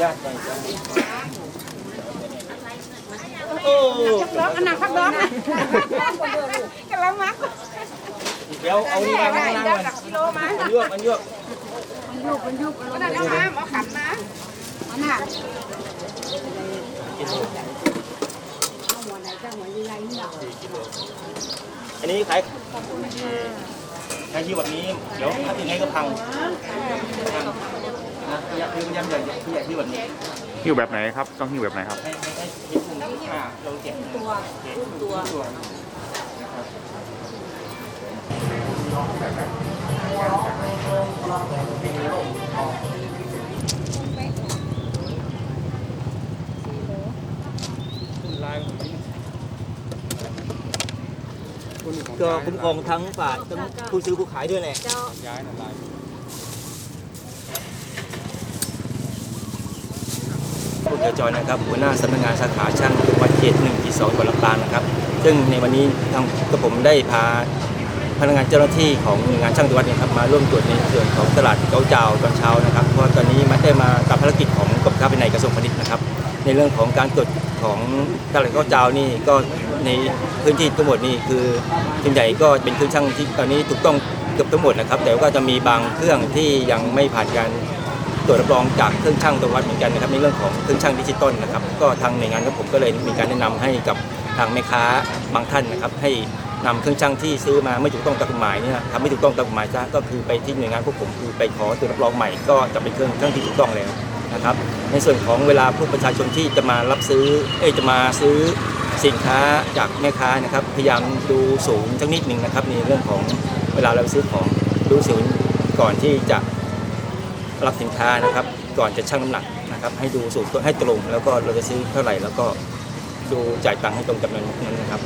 ญาตหน่อยจ้ะโอ้ร้องอันนั้นพักร้องนะกำลังมักเดี๋ยวเอานี่มาข้างล่างหน่อยกิโลมามันยวกมันยวกอันนั้นเอามาเอขันมาอันนั้นอันนี้ขายขายที่แบบนี้ เดี๋ยวถ้ายังไงก็พัง นะอยากคือมันยังใหญ่ที่ใหญ่ที่แบบนี้หิ้วแบบไหนครับ ต้องหิ้วแบบไหนครับ ให้ให้ให้คิดหนึ่งอ่าเราเก็บตัวตัวตัวนะครับก็คุ้มครองทั้งฝ่ายทั้งผู้ซื้อผู้ขายด้วยแหละ กี่ยวจอยนะครับหัวหน้าสำนักงานสาขาช่างจังหวัดเขตหนึ่งที่สองจังหวัดลำปางนะครับ ซึ่งในวันนี้ทางกระผมได้พาพนักงานเจ้าหน้าที่ของหน่วยงานช่างจังหวัดเนยครับมาร่วมตรวจในส่วนของตลาดเก้าเจ้าตอนเช้านะครับเพราะตอนนี้มาได้มากับภารกิจของกรมค้าภายในกระทรวงพาณิชย์นะครับ ในเรื่องของการตรวจของตลาดเก้าเจ้านี่ก็ในพื้นที่ทั้งหมดนี่คือส่วนใหญ่ก็เป็นเครื่องช่างที่ตอนนี้ถูกต้องเกือบทั้งหมดนะครับ แต่ก็จะมีบางเครื่องที่ยังไม่ผ่านการ ตรวจรับรองจากเครื่องช่างตัววัดเหมือนกันนะครับในเรื่องของเครื่องช่างดิจิตอลนะครับ ก็ทางหน่วยงานของผมก็เลยมีการแนะนำให้กับทางแม่ค้าบางท่านนะครับ ให้นำเครื่องช่างที่ซื้อมาไม่ถูกต้องตามกฎหมายเนี่ยทำไม่ถูกต้องตามกฎหมายซะก็คือไปที่หน่วยงานพวกผมคือไปขอตรวจรับรองใหม่ก็จะเป็นเครื่องช่างที่ถูกต้องแล้วนะครับ ในส่วนของเวลาผู้ประชาชนที่จะมารับซื้อเอ้จะมาซื้อสินค้าจากแม่ค้านะครับพยายามดูสูงสักนิดหนึ่งนะครับในเรื่องของเวลาเราซื้อของดูสูงก่อนที่จะ รับสินค้านะครับ ก่อนจะชั่งน้ำหนักนะครับ ให้ดูสูตรให้ตรง แล้วก็เราจะซื้อเท่าไหร่แล้วก็ดูจ่ายตังค์ให้ตรงจำนวนนั้นนะครับ